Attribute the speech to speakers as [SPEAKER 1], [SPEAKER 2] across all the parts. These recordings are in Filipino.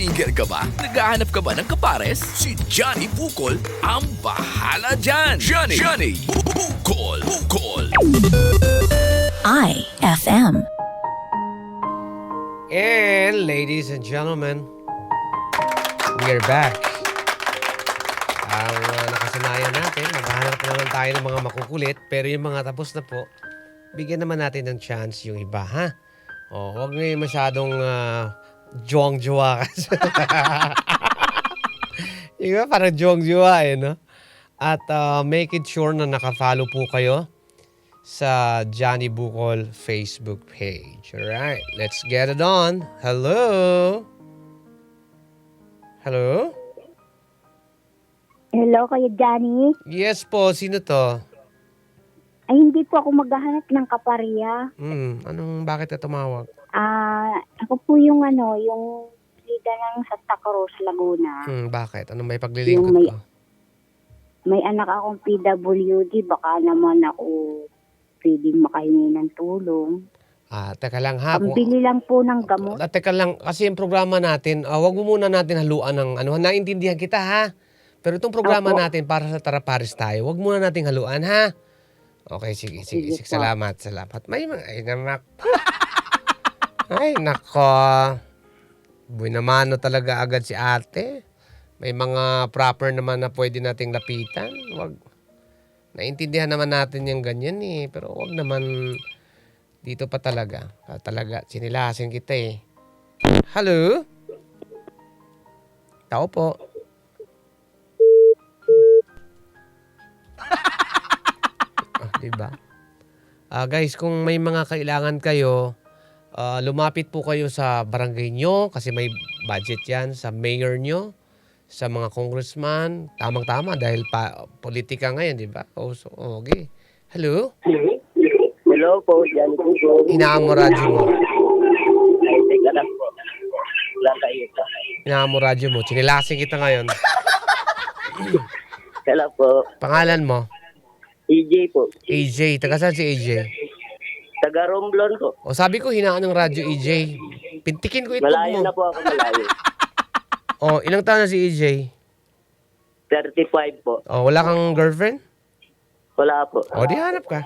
[SPEAKER 1] Single ka ba? Naghahanap ka ba ng kapares? Si Johnny Bukol ang bahala dyan! Johnny! Johnny! Bukol! Bukol!
[SPEAKER 2] IFM.
[SPEAKER 3] And ladies and gentlemen, we're back. Ang uh, nakasanayan natin, maghahanap na naman tayo ng mga makukulit, pero yung mga tapos na po, bigyan naman natin ng chance yung iba, ha? O, huwag ngayon masyadong uh, juwang-juwa kasi. yung iba parang juwang-juwa eh, no? At uh, make it sure na nakafollow po kayo sa Johnny Bukol Facebook page. Alright, let's get it on. Hello? Hello?
[SPEAKER 4] Hello, Kuya Johnny.
[SPEAKER 3] Yes po, sino to?
[SPEAKER 4] Ay, hindi po ako maghahanap ng kaparya.
[SPEAKER 3] Hmm, anong, bakit ka tumawag?
[SPEAKER 4] Ah, ako po yung ano, yung liga ng Santa Cruz, Laguna.
[SPEAKER 3] Hmm, bakit? Anong may paglilingkod
[SPEAKER 4] Yung may-
[SPEAKER 3] ko?
[SPEAKER 4] May anak akong PWD, baka naman ako pwedeng makahingi ng tulong.
[SPEAKER 3] Ah, teka lang ha. Kung,
[SPEAKER 4] Pambili lang po ng gamot.
[SPEAKER 3] Ah, teka lang, kasi yung programa natin, ah, wag mo muna natin haluan ng ano, naintindihan kita ha. Pero itong programa
[SPEAKER 4] Opo.
[SPEAKER 3] natin para sa Tarapares tayo, wag muna nating haluan ha. Okay, sige, sige, sige.
[SPEAKER 4] Sige po.
[SPEAKER 3] Salamat, salamat. May mga, ay namak. ay, nako. Buy naman talaga agad si ate. May mga proper naman na pwede nating lapitan. Wag, naintindihan naman natin yung ganyan eh. Pero wag naman dito pa talaga. Talaga, sinilasin kita eh. Hello? Tao po. ah, diba? Ah, guys, kung may mga kailangan kayo, ah, lumapit po kayo sa barangay nyo kasi may budget yan sa mayor nyo, sa mga congressman. Tamang-tama dahil pa politika ngayon, di ba? Oh, so, okay. Hello?
[SPEAKER 5] Hello po, Johnny po.
[SPEAKER 3] Inaan mo.
[SPEAKER 5] Ay, teka lang po. Wala kayo.
[SPEAKER 3] Inaan mo. Sinilasin kita ngayon.
[SPEAKER 5] Kala po,
[SPEAKER 3] Pangalan mo?
[SPEAKER 5] EJ po.
[SPEAKER 3] AJ. Taga saan si AJ?
[SPEAKER 5] Taga Romblon po.
[SPEAKER 3] O sabi ko, hinaan ng radyo, AJ. Pintikin ko itlog
[SPEAKER 5] Malayo
[SPEAKER 3] mo.
[SPEAKER 5] na po ako, malayo.
[SPEAKER 3] O, ilang taon na si AJ?
[SPEAKER 5] 35 po.
[SPEAKER 3] O, wala kang girlfriend?
[SPEAKER 5] Wala po.
[SPEAKER 3] O, di hanap ka.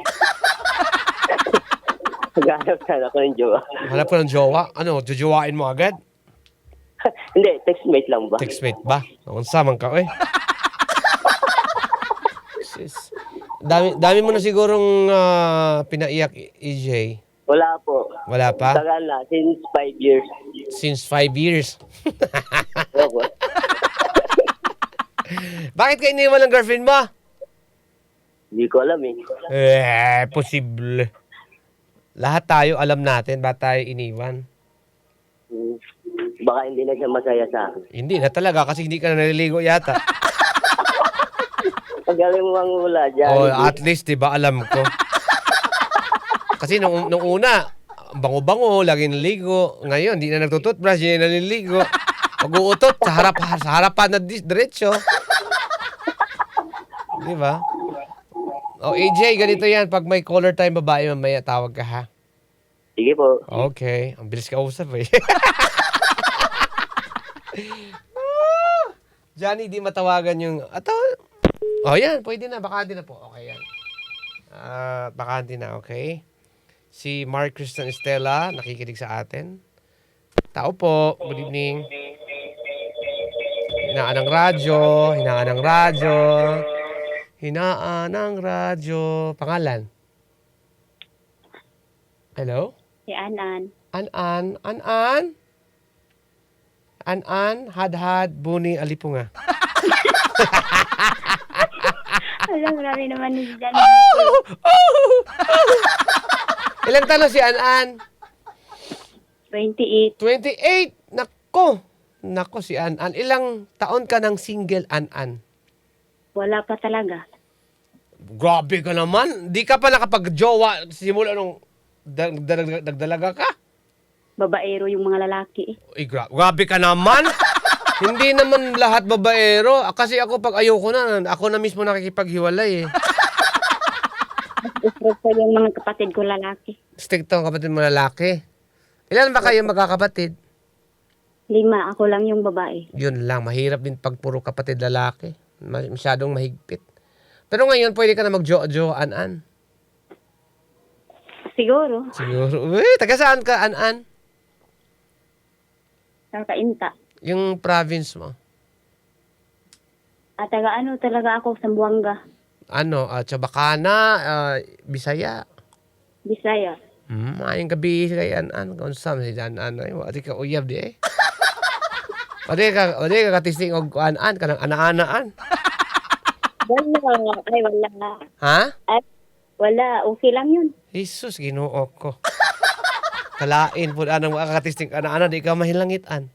[SPEAKER 5] Naghanap sana ako ng jowa.
[SPEAKER 3] Hanap ka ng jowa. Ano, jujuwain mo agad?
[SPEAKER 5] Hindi, textmate lang ba?
[SPEAKER 3] Textmate ba? Ang saman ka, eh. Sis. Dami, dami mo na sigurong ah, pinaiyak, AJ.
[SPEAKER 5] Wala po.
[SPEAKER 3] Wala pa?
[SPEAKER 5] Tagal na, since 5 years.
[SPEAKER 3] Since five years.
[SPEAKER 5] Opo.
[SPEAKER 3] Bakit ka iniwan ng girlfriend mo?
[SPEAKER 5] Hindi ko alam eh.
[SPEAKER 3] Eh, posible. Lahat tayo alam natin ba tayo iniwan.
[SPEAKER 5] Hmm. Baka hindi na siya masaya sa akin.
[SPEAKER 3] Hindi na talaga kasi hindi ka na naliligo yata.
[SPEAKER 5] Pagaling mo ang hula,
[SPEAKER 3] oh, at least 'di ba alam ko. Kasi nung, nung una, bango-bango, lagi naligo. Ngayon, hindi na nagtututbrush, hindi na naliligo. Pag-uutot, sa, harap, sa harapan na dis- diretso. Di ba? Oh, AJ, ganito yan. Pag may caller time babae, mamaya tawag ka ha.
[SPEAKER 5] Sige po.
[SPEAKER 3] Okay. Ang bilis ka usap eh. Johnny, di matawagan yung... Ato... Oh, yan. Pwede na. Bakante na po. Okay, yan. Ah, bakante na, okay? Si Mark Christian Estela, nakikinig sa atin. Tao po. Good evening. Hinaan ng radyo. Hinaan ng radyo. Hinaan ng radyo. Pangalan? Hello?
[SPEAKER 4] Si Anan.
[SPEAKER 3] An-an, an-an. An-an, had-had, buni, alipunga.
[SPEAKER 4] Alam, marami naman ni Johnny.
[SPEAKER 3] Ilang taon na si An-an?
[SPEAKER 4] 28.
[SPEAKER 3] 28. Nako. Nako si An-an. Ilang taon ka ng single An-an?
[SPEAKER 4] Wala pa talaga.
[SPEAKER 3] Grabe ka naman. Di ka pa nakapag-jowa simula nung dag- dag- nagdalaga ka?
[SPEAKER 4] Babaero yung mga lalaki eh.
[SPEAKER 3] Ay, gra- grabe ka naman. Hindi naman lahat babaero. Ah, Kasi ako pag ayoko na, ako na mismo nakikipaghiwalay eh.
[SPEAKER 4] Gusto ko yung mga kapatid ko lalaki.
[SPEAKER 3] Strict ang kapatid mo lalaki. Ilan ba kayo magkakapatid?
[SPEAKER 4] Lima, ako lang yung babae.
[SPEAKER 3] Yun lang, mahirap din pag puro kapatid lalaki. Ma- Masyadong mahigpit. Pero ngayon, pwede ka na mag-jo-jo, an-an.
[SPEAKER 4] Siguro,
[SPEAKER 3] Siguro. Uy, taga saan ka, an-an?
[SPEAKER 4] kakainta.
[SPEAKER 3] Yung province mo.
[SPEAKER 4] At taga ano talaga ako sa Buanga,
[SPEAKER 3] Ano, uh, Chabacana, ah, Bisaya.
[SPEAKER 4] Bisaya.
[SPEAKER 3] Hmm, ayong gabi kay an-an. Kung saan si an-an. Ay, wadi ka uyab di eh. Wadi ka, wadi ka katisting og an-an, kanang ana-anaan.
[SPEAKER 4] Wala, ay wala.
[SPEAKER 3] Ha?
[SPEAKER 4] Ay, wala, okay lang yun.
[SPEAKER 3] Jesus, ginoo ko. Kalain po anang makakatisting ana-ana, di ka mahilangitan.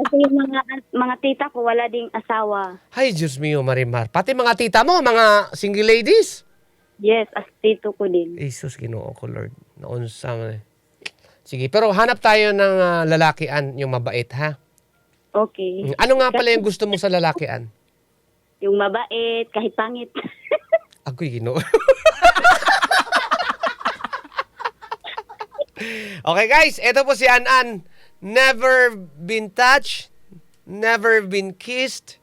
[SPEAKER 4] Kasi yung mga, mga tita ko, wala ding asawa.
[SPEAKER 3] Hay, Diyos mio, Marimar. Pati mga tita mo, mga single ladies.
[SPEAKER 4] Yes, as tito ko din.
[SPEAKER 3] Jesus, ginoo ko, Lord. Man eh. Sige, pero hanap tayo ng ah, lalakian, yung mabait, ha?
[SPEAKER 4] Okay.
[SPEAKER 3] Ano nga pala yung gusto mo sa lalakian?
[SPEAKER 4] Yung mabait, kahit pangit.
[SPEAKER 3] Agoy, ginoo. okay, guys. Ito po si An-An. Never been touched, never been kissed,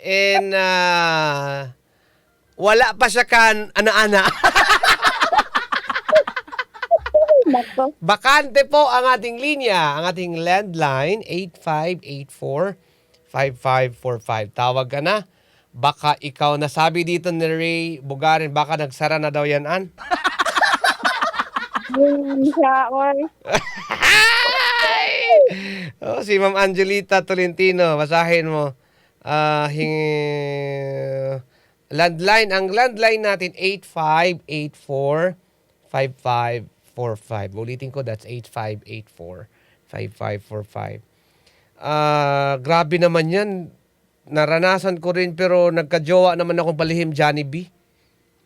[SPEAKER 3] and ah, wala pa siya kan ana-ana. Bakante po ang ating linya, ang ating landline 8584-5545. Tawag ka na. Baka ikaw nasabi dito ni Ray Bugarin, baka nagsara na daw yan, An.
[SPEAKER 4] Yun siya, oy.
[SPEAKER 3] Oh, si Ma'am Angelita Tolentino, basahin mo. Ah, hing landline, ang landline natin 8584-5545. Ulitin ko, that's 8584-5545. Ah, grabe naman yan. Naranasan ko rin pero nagka-jowa naman akong palihim Johnny B.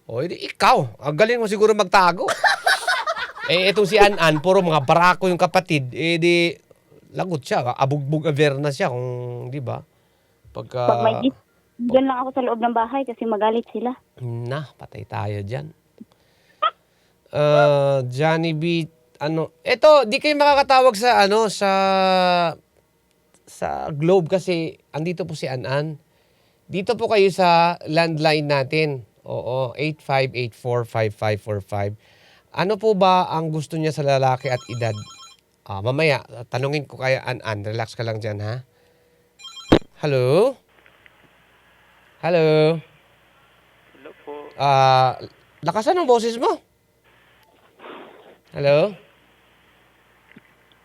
[SPEAKER 3] O, edi ikaw. Ang galing mo siguro magtago. Eh, itong si An-An, puro mga barako yung kapatid. Eh, di, lagot siya. Abugbog aver na siya kung, di ba? Pagka,
[SPEAKER 4] Pag may dyan lang ako sa loob ng bahay kasi magalit sila.
[SPEAKER 3] na, patay tayo dyan. Uh, Johnny B, ano, eto, di kayo makakatawag sa, ano, sa, sa Globe kasi andito po si An-An. Dito po kayo sa landline natin. Oo, 8584-5545. Ano po ba ang gusto niya sa lalaki at edad? Ah, mamaya, tanungin ko kaya An-An. Relax ka lang dyan, ha? Hello? Hello?
[SPEAKER 5] Hello po.
[SPEAKER 3] Ah, lakasan ang boses mo. Hello?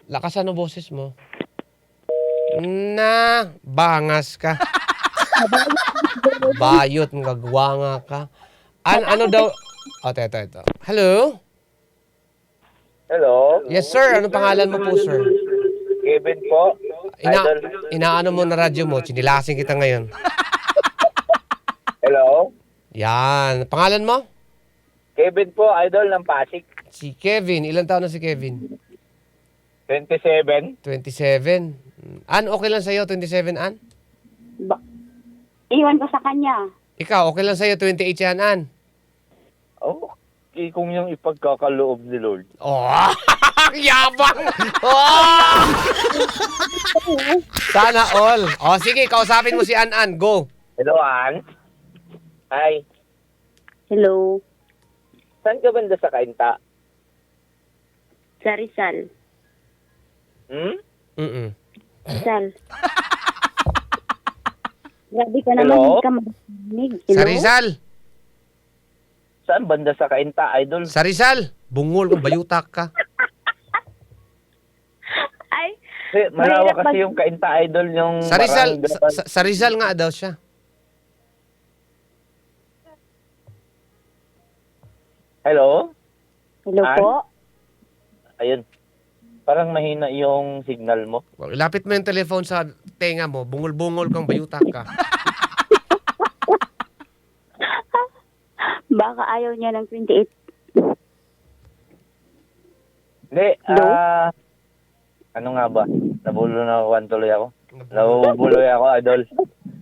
[SPEAKER 3] Lakasan ang boses mo. Na, bangas ka. Bayot, ngagwanga ka. An ano daw? Oh, ito, ito, ito. Hello?
[SPEAKER 5] Hello.
[SPEAKER 3] Yes, sir. Anong pangalan mo po, sir?
[SPEAKER 5] Kevin po.
[SPEAKER 3] Ina
[SPEAKER 5] Idol.
[SPEAKER 3] inaano mo na radyo mo? Chinilasing kita ngayon.
[SPEAKER 5] Hello.
[SPEAKER 3] Yan. Pangalan mo?
[SPEAKER 5] Kevin po, idol ng Pasig.
[SPEAKER 3] Si Kevin. Ilan taon na si Kevin?
[SPEAKER 5] 27.
[SPEAKER 3] 27. An, okay lang sa'yo? 27, An?
[SPEAKER 4] Ba- Iwan ko sa kanya.
[SPEAKER 3] Ikaw, okay lang sa'yo? 28 yan, An?
[SPEAKER 5] Oh, kung yung ipagkakaloob ni Lord.
[SPEAKER 3] Oh, yabang! Oh! Sana all. Oh, sige, kausapin mo si An-An. Go.
[SPEAKER 5] Hello, Ann. Hi.
[SPEAKER 4] Hello.
[SPEAKER 5] Saan ka banda sa Kainta?
[SPEAKER 4] Sa Rizal.
[SPEAKER 5] Hmm?
[SPEAKER 3] Mm-mm.
[SPEAKER 4] Rizal. Grabe ka
[SPEAKER 5] Hello?
[SPEAKER 4] naman, hindi ka marinig.
[SPEAKER 3] Sa Rizal.
[SPEAKER 5] Saan banda sa Kainta, idol?
[SPEAKER 3] Sa Rizal. Bungol kung bayutak ka.
[SPEAKER 4] Ay,
[SPEAKER 5] Kasi malawa
[SPEAKER 4] Mahirap
[SPEAKER 5] kasi
[SPEAKER 4] mag-
[SPEAKER 5] yung Kainta, idol, yung
[SPEAKER 3] Sa Rizal,
[SPEAKER 5] barangay.
[SPEAKER 3] sa, sa- sa Rizal nga daw siya.
[SPEAKER 5] Hello?
[SPEAKER 4] hello
[SPEAKER 5] An?
[SPEAKER 4] po.
[SPEAKER 5] Ayun. Parang mahina yung signal mo.
[SPEAKER 3] Lapit mo yung telephone sa tenga mo. Bungol-bungol kang bayutak ka.
[SPEAKER 4] Baka ayaw niya ng 28.
[SPEAKER 5] Hindi,
[SPEAKER 4] Hello?
[SPEAKER 5] ah... ano nga ba? Nabulo na ako, tuloy ako. Nabubuloy ako, idol.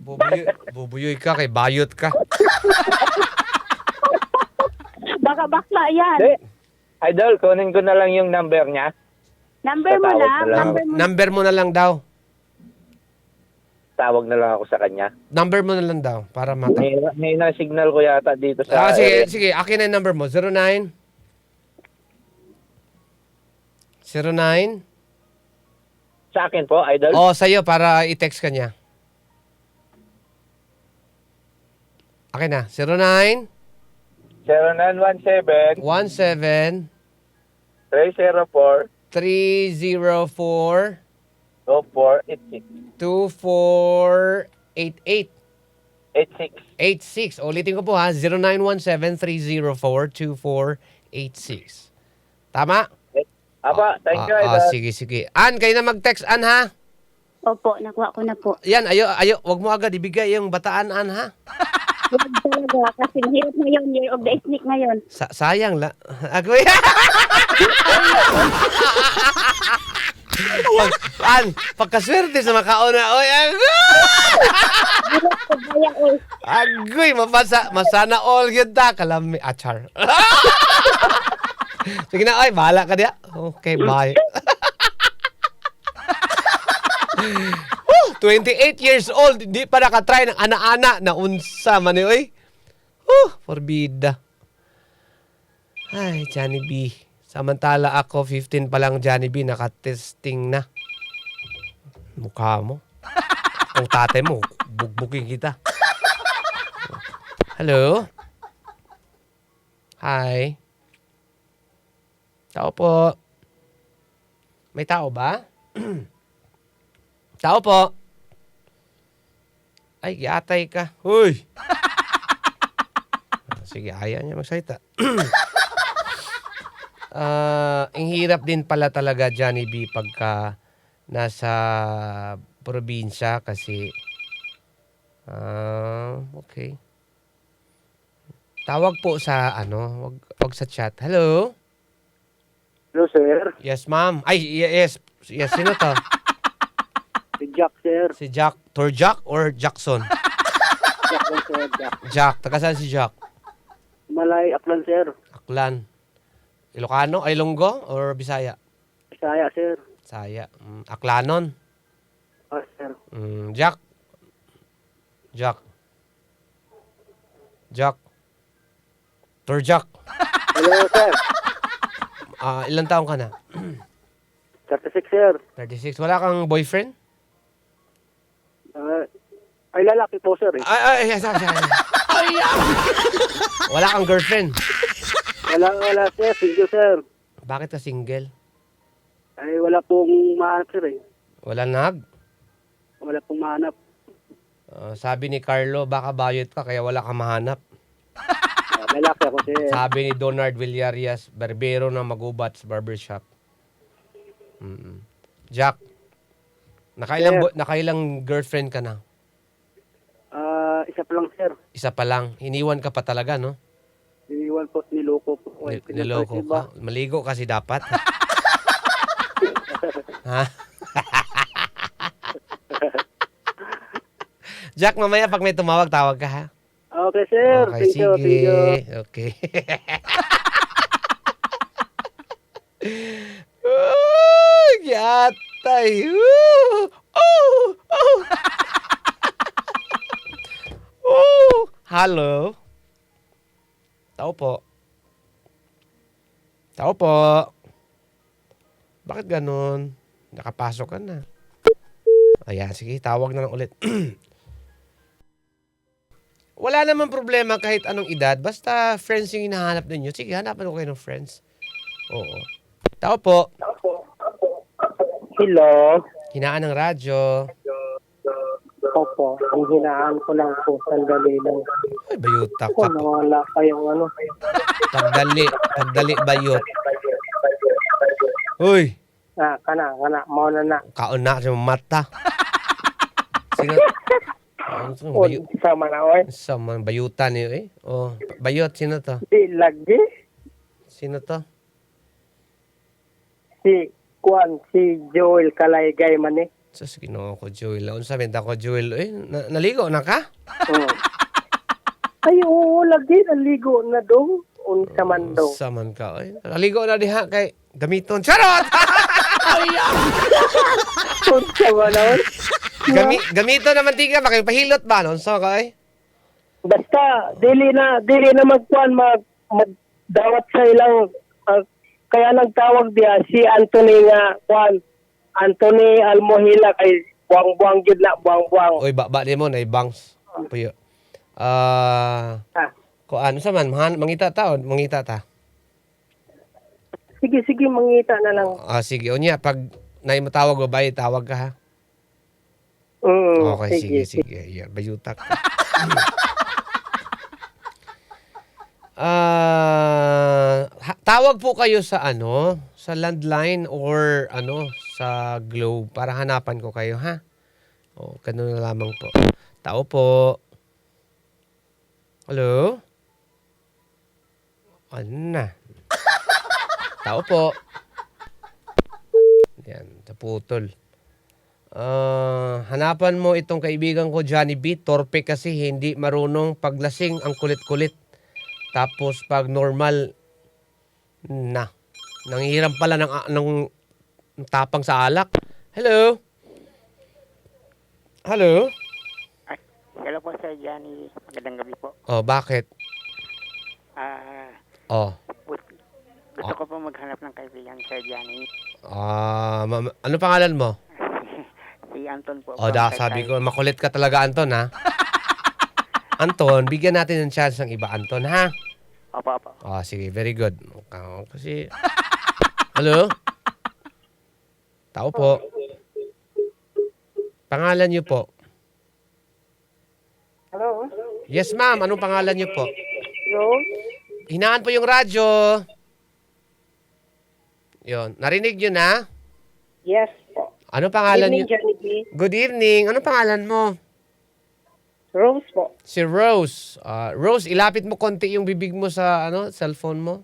[SPEAKER 3] Bubuyoy, bubuyoy ka kay bayot ka.
[SPEAKER 4] Baka bakla yan.
[SPEAKER 5] Hindi. Idol, kunin ko na lang yung number niya.
[SPEAKER 4] Number mo
[SPEAKER 5] Tatawag
[SPEAKER 4] na,
[SPEAKER 5] na lang.
[SPEAKER 4] number mo.
[SPEAKER 3] Number mo na lang daw.
[SPEAKER 5] Tawag na lang ako sa kanya.
[SPEAKER 3] Number mo na lang daw para mata.
[SPEAKER 5] May, may na signal ko yata dito
[SPEAKER 3] Ah,
[SPEAKER 5] sa
[SPEAKER 3] sige,
[SPEAKER 5] area.
[SPEAKER 3] sige. Akin na yung number mo. 09 09
[SPEAKER 5] Sa akin po, idol.
[SPEAKER 3] Oh, sa'yo para i-text ka niya. Akin na. 09
[SPEAKER 5] 0917
[SPEAKER 3] 17
[SPEAKER 5] 304
[SPEAKER 3] 304
[SPEAKER 5] 2486
[SPEAKER 3] 2488
[SPEAKER 5] 86.
[SPEAKER 3] 86. Ulitin ko po ha. 0917-304-2486. Tama?
[SPEAKER 5] Aba, thank you,
[SPEAKER 3] Ah, ah, sige, sige. An, kayo na mag-text, An, ha?
[SPEAKER 4] Opo, nakuha ko na po.
[SPEAKER 3] Yan, ayo, ayo. Wag mo agad ibigay yung bataan, An, ha?
[SPEAKER 4] Huwag talaga, kasi mahirap ngayon, year of the snake ngayon.
[SPEAKER 3] Sa sayang la. Ako Pag, an, pagkaswerte sa makauna. Oy, agoy! Agoy, mapasa, masana all yun ta. Kalami, achar. Sige na, ay, bahala ka diya. Okay, bye. Woo, 28 years old, di pa nakatry ng ana-ana na unsa man oy. Woo, forbida. Ay, Johnny B. Samantala ako, 15 pa lang Johnny B, nakatesting na. Mukha mo. Ang tatay mo, bugbukin kita. Hello? Hi? Tao po. May tao ba? tao po. Ay, yatay ka. Huy! Sige, ayaw niya magsalita. Ah, ang hirap din pala talaga, Johnny B, pagka nasa probinsya kasi ah, okay. Tawag po sa ano, wag, wag sa chat. Hello?
[SPEAKER 2] Hello, sir.
[SPEAKER 3] Yes, ma'am. Ay, yes. Yes, sino to?
[SPEAKER 2] Si Jack, sir.
[SPEAKER 3] Si Jack. Tor Jack or Jackson?
[SPEAKER 2] Jack sir. Jack.
[SPEAKER 3] Jack. Taga saan si Jack?
[SPEAKER 2] Malay, Aklan, sir.
[SPEAKER 3] Aklan. Ilocano? Ay, Longgo? Or Bisaya?
[SPEAKER 2] Bisaya, sir.
[SPEAKER 3] Bisaya. Mm, Aklanon.
[SPEAKER 2] Oh, sir.
[SPEAKER 3] Mm, Jack. Jack. Jack. Tor Jack.
[SPEAKER 2] Hello, sir.
[SPEAKER 3] Ah, ilang taong ka na?
[SPEAKER 2] 36, sir.
[SPEAKER 3] 36. Wala kang boyfriend?
[SPEAKER 2] Uh, ay, lalaki po, sir. Eh.
[SPEAKER 3] Ay, ay, ay, sorry, sorry. Wala kang girlfriend?
[SPEAKER 2] Wala, wala, sir. Single, sir.
[SPEAKER 3] Bakit ka single?
[SPEAKER 2] Ay, wala pong mahanap, sir. Eh.
[SPEAKER 3] Wala nag?
[SPEAKER 2] Wala pong mahanap.
[SPEAKER 3] Ah, sabi ni Carlo, baka bayot ka kaya wala kang mahanap.
[SPEAKER 2] Uh, lalaki ako, sir.
[SPEAKER 3] Sabi ni Donald Villarias, barbero na magubats barbershop. Mm. Jack, nakailang,
[SPEAKER 2] Sir.
[SPEAKER 3] bo- nakailang girlfriend ka na?
[SPEAKER 2] Ah, isa pa lang, sir.
[SPEAKER 3] Isa pa lang. Iniwan ka pa talaga, no?
[SPEAKER 2] Iniwan po, niloko Ay,
[SPEAKER 3] Ni- Niloko ka. Maligo kasi dapat. ha? Jack, mamaya pag may tumawag, tawag ka ha?
[SPEAKER 2] Okay, sir.
[SPEAKER 3] Okay,
[SPEAKER 2] thank you,
[SPEAKER 3] sige.
[SPEAKER 2] thank you.
[SPEAKER 3] Okay. oh, yatay. Ooh. Oh, oh. oh. Hello. Tao po. Tao po. Bakit ganun? Nakapasok ka na. Ayan, sige, tawag na lang ulit. Wala naman problema kahit anong edad. Basta friends yung hinahanap ninyo. Sige, hanapan ko kayo ng friends. Oo. Tao po.
[SPEAKER 2] Hello.
[SPEAKER 3] Hinaan ng radyo.
[SPEAKER 2] Opo. Ang hinaan ko lang po. Sandali lang.
[SPEAKER 3] Ay, bayuta
[SPEAKER 2] Kung
[SPEAKER 3] ka.
[SPEAKER 2] nawala kayong ano.
[SPEAKER 3] Pagdali. Pagdali bayot. Uy,
[SPEAKER 2] Ah, kana, kana. Mauna na.
[SPEAKER 3] kauna sa mata. To?
[SPEAKER 2] O,
[SPEAKER 3] Bayu-
[SPEAKER 2] sama na, oy.
[SPEAKER 3] sa mga bayutan niyo eh. Oh, bayot, sino to?
[SPEAKER 2] Si Lagi.
[SPEAKER 3] Sino to?
[SPEAKER 2] Si Kwan, si Joel Kalaygay man eh.
[SPEAKER 3] Sus, ginoo ko, Joel. Ano sabihin ko, Joel? Eh, na- naligo na ka?
[SPEAKER 2] Oh. Ay, oo, lagi, naligo na daw. Unsa man daw.
[SPEAKER 3] Sa man ka. Ay, naligo na diha kay gamiton. Charot!
[SPEAKER 2] Punta ba naman?
[SPEAKER 3] Gami, gamito na mantika, makipahilot ba? Ano? So, kay?
[SPEAKER 2] Basta, dili na, dili na magkuhan, mag, magdawat sa ilang, ah, kaya nagtawag diya si Anthony nga, kuhan, Anthony Almohila kay buang-buang gid na, buang-buang.
[SPEAKER 3] Uy, ba, ba di mo, na bangs. Puyo. Ah,
[SPEAKER 2] Ah,
[SPEAKER 3] ko ano sa man, mangita ta, o mangita ta.
[SPEAKER 2] sige, sige, mangita na lang.
[SPEAKER 3] Ah, sige, unya, pag nay matawag o bay, tawag ka ha.
[SPEAKER 2] Mm,
[SPEAKER 3] Okay, sige, sige. Yeah, bayutak. Ah, tawag po kayo sa ano, sa landline or ano, sa Globe para hanapan ko kayo, ha? O, ganun na lamang po. Tao po. Hello? Ano na? Tao po. Yan, naputol. Ah, hanapan mo itong kaibigan ko, Johnny B. Torpe kasi hindi marunong paglasing ang kulit-kulit. Tapos pag normal, na. Nangihiram pala ng, ng, ng tapang sa alak. Hello? Hello?
[SPEAKER 6] Hello po, Sir Johnny. Magandang gabi po.
[SPEAKER 3] Oh, bakit?
[SPEAKER 6] Ah,
[SPEAKER 3] Oh.
[SPEAKER 6] but- gusto ko po maghanap ng kaibigan, Sir Johnny.
[SPEAKER 3] Ah, ma- ano pangalan mo?
[SPEAKER 6] Si Anton po.
[SPEAKER 3] Oh, da, sabi ko, makulit ka talaga, Anton, ha? Anton, bigyan natin ng chance ng iba, Anton, ha?
[SPEAKER 6] Opo, opo.
[SPEAKER 3] Ah, sige, very good. Kasi, hello? Tao po. Pangalan niyo po?
[SPEAKER 2] Hello?
[SPEAKER 3] Yes, ma'am. Anong pangalan niyo po?
[SPEAKER 2] Hello?
[SPEAKER 3] Hinaan po yung radyo. Yon, narinig niyo na?
[SPEAKER 2] Yes po.
[SPEAKER 3] Ano pangalan
[SPEAKER 2] Evening,
[SPEAKER 3] niyo?
[SPEAKER 2] Johnny B.
[SPEAKER 3] Good evening. Ano pangalan mo?
[SPEAKER 2] Rose po.
[SPEAKER 3] Si Rose. Ah, Rose, ilapit mo konti yung bibig mo sa ano, cellphone mo.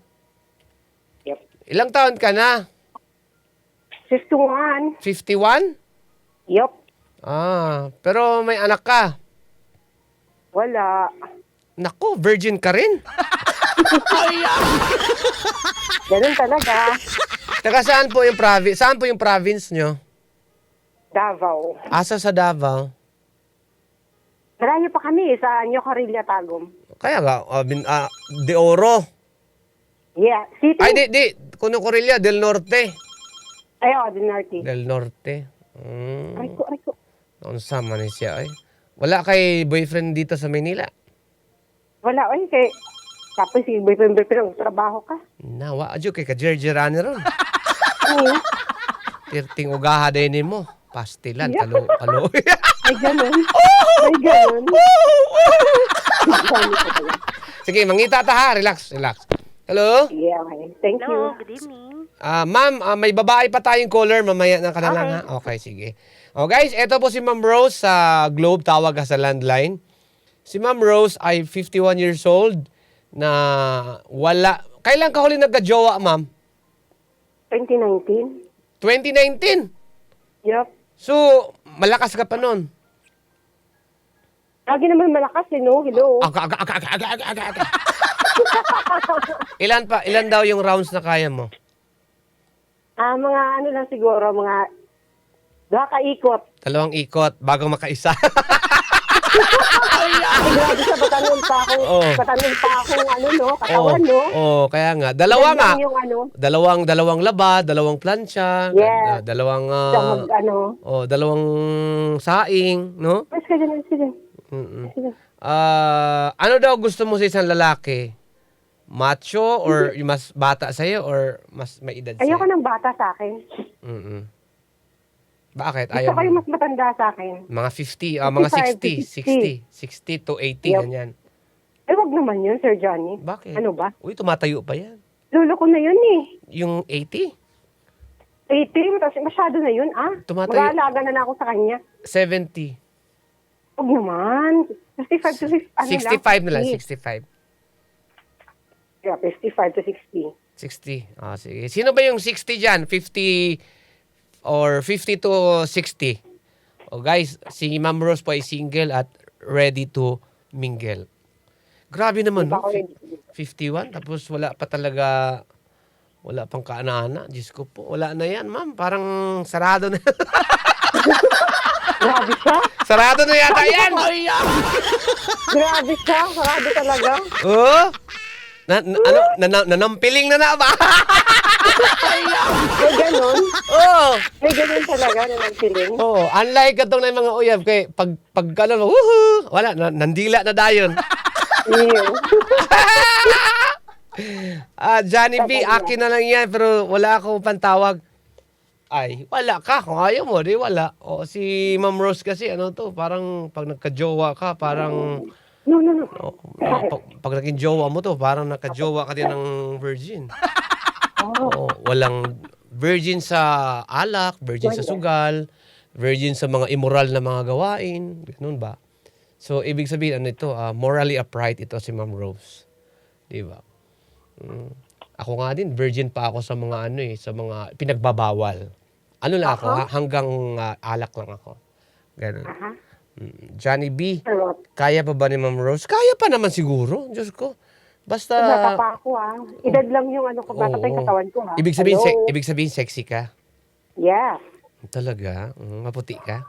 [SPEAKER 2] Yep.
[SPEAKER 3] Ilang taon ka na?
[SPEAKER 2] 51.
[SPEAKER 3] 51?
[SPEAKER 2] Yup.
[SPEAKER 3] Ah, pero may anak ka.
[SPEAKER 2] Wala.
[SPEAKER 3] Nako, virgin ka rin.
[SPEAKER 2] Ganun talaga.
[SPEAKER 3] Taga saan po yung province? Saan po yung province nyo?
[SPEAKER 2] Davao.
[SPEAKER 3] Asa sa Davao?
[SPEAKER 2] Malayo pa kami sa Anyo Carilla Tagum.
[SPEAKER 3] Kaya nga, ah, bin, ah, De Oro.
[SPEAKER 2] Yeah. City?
[SPEAKER 3] Ay, di, di. Kuno Corilla, Del Norte.
[SPEAKER 2] Ay, oh, Dinarty.
[SPEAKER 3] Del Norte. Mm.
[SPEAKER 2] Ay ko, ay ko.
[SPEAKER 3] Ano sama ni siya, ay? Wala kay boyfriend dito sa Manila.
[SPEAKER 2] Wala, ay, kay... Tapos si boyfriend, boyfriend, trabaho ka.
[SPEAKER 3] Nawa, adyo kay ka-jerjerani ron.
[SPEAKER 2] Oo.
[SPEAKER 3] Tirting ugaha din ni mo. Pastilan, kalo, kalo.
[SPEAKER 2] Ay, ganun. Ay, ganun.
[SPEAKER 3] Sige, mangita ta ha. Relax, relax. Hello?
[SPEAKER 2] Yeah, okay. Thank you.
[SPEAKER 6] Hello, good evening.
[SPEAKER 3] Ah, ma'am, ah, may babae pa tayong caller. Mamaya na ka na lang ha. Okay, sige. Oh, guys, eto po si Ma'am Rose sa Globe. Tawag ka sa landline. Si Ma'am Rose ay 51 years old na wala... Kailan ka huli nagka-jowa, ma'am?
[SPEAKER 2] 2019?
[SPEAKER 3] 2019.
[SPEAKER 2] Yup.
[SPEAKER 3] So, malakas ka pa nun.
[SPEAKER 2] Lagi naman malakas eh, no? Hello?
[SPEAKER 3] Aga, aga, aga, aga, aga, aga, aga, aga. ilan pa? Ilan daw yung rounds na kaya mo?
[SPEAKER 2] Ah, mga ano lang siguro, mga Doha ka ikot.
[SPEAKER 3] Dalawang ikot bago makaisa.
[SPEAKER 2] Ay, grabe sa batanon pa ako.
[SPEAKER 3] Oo.
[SPEAKER 2] Batanon pa ako, ano, no? Katawan, no?
[SPEAKER 3] oo, kaya nga. Dalawa nga.
[SPEAKER 2] Yung ano,
[SPEAKER 3] Dalawang dalawang laba, dalawang plancha,
[SPEAKER 2] Yes.
[SPEAKER 3] da- dalawang
[SPEAKER 2] sa
[SPEAKER 3] ah,
[SPEAKER 2] mag, ano.
[SPEAKER 3] oh, dalawang saing, no?
[SPEAKER 2] Ka dyan, sige.
[SPEAKER 3] Mm-mm.
[SPEAKER 2] Sige.
[SPEAKER 3] Ah, ano daw gusto mo sa isang lalaki? Macho or yung mas bata sa or mas may edad sa
[SPEAKER 2] Ayoko ng bata sa akin.
[SPEAKER 3] Mm-mm. Bakit?
[SPEAKER 2] Gusto
[SPEAKER 3] Ayaw
[SPEAKER 2] ko yung mas matanda sa akin.
[SPEAKER 3] Mga 50, ah, mga 60,
[SPEAKER 2] 55
[SPEAKER 3] 60, 60 to 80,
[SPEAKER 2] Yep.
[SPEAKER 3] ganyan.
[SPEAKER 2] Eh, wag naman yun, Sir Johnny.
[SPEAKER 3] Bakit?
[SPEAKER 2] Ano ba?
[SPEAKER 3] Uy, tumatayo pa yan.
[SPEAKER 2] Lolo ko na yun eh.
[SPEAKER 3] Yung 80?
[SPEAKER 2] 80, tapos masyado na yun, ah.
[SPEAKER 3] Tumatayo-
[SPEAKER 2] Mag-aalaga na, na ako sa kanya.
[SPEAKER 3] 70?
[SPEAKER 2] Huwag naman. 55 to 60. Ano
[SPEAKER 3] 65 na lang,
[SPEAKER 2] 60.
[SPEAKER 3] 65.
[SPEAKER 2] Yeah, 55 to 60.
[SPEAKER 3] 60. Ah, sige. Sino ba yung 60 dyan? 50 or 50 to 60? Oh, guys, si Ma'am Rose po ay single at ready to mingle. Grabe naman, no?
[SPEAKER 2] ako ready?
[SPEAKER 3] 51, tapos wala pa talaga Wala pang kaanana. Diyos ko po. Wala na yan, ma'am. Parang sarado na.
[SPEAKER 7] Grabe siya.
[SPEAKER 3] sarado na yata yan.
[SPEAKER 7] Grabe siya. Grabe talaga.
[SPEAKER 3] Oo. Na, na, ano, na, na, nanampiling na na ba?
[SPEAKER 7] May ganun.
[SPEAKER 3] Oo.
[SPEAKER 7] May ganun talaga na ng feeling.
[SPEAKER 3] Oo. Unlike katong na yung mga uyab, kay pag, pag ano, woohoo, wala, na, nandila na dayon. Ah, Johnny B, akin na lang yan, pero wala akong pantawag. Ay, wala ka. Kung ayaw mo, di wala. O, si Ma'am Rose kasi, ano to, parang pag nagka-jowa ka, parang,
[SPEAKER 7] No, no, no.
[SPEAKER 3] o, pag, pag naging jowa mo to, parang nagka-jowa ka din ng virgin. Oo, walang virgin sa alak, virgin sa sugal, virgin sa mga immoral na mga gawain. Ganun ba? So, ibig sabihin, ano ito, ah, morally upright ito si Ma'am Rose. Di ba? Mm. Ako nga din, virgin pa ako sa mga ano eh, sa mga pinagbabawal. Ano lang ako, ha? hanggang ah, alak lang ako. Ganun. Mm. Johnny B,
[SPEAKER 7] Pero,
[SPEAKER 3] kaya pa ba ni Ma'am Rose? Kaya pa naman siguro. Diyos ko. Basta...
[SPEAKER 7] bata pa ako ah. Edad lang yung ano ko, bata pa yung katawan ko ha.
[SPEAKER 3] Ibig sabihin,
[SPEAKER 7] Hello?
[SPEAKER 3] se- ibig sabihin sexy ka?
[SPEAKER 7] Yeah.
[SPEAKER 3] Talaga? Mm, maputi ka?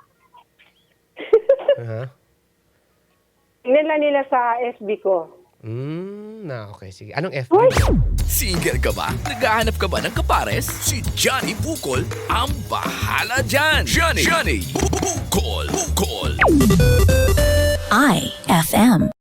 [SPEAKER 3] ha?
[SPEAKER 7] Lang nila sa SB ko.
[SPEAKER 3] Mm, na okay, sige. Anong FB?
[SPEAKER 1] Single ka ba? Naghahanap ka ba ng kapares? Si Johnny Bukol ang bahala dyan! Johnny! Johnny! Bukol! Bukol!
[SPEAKER 8] IFM.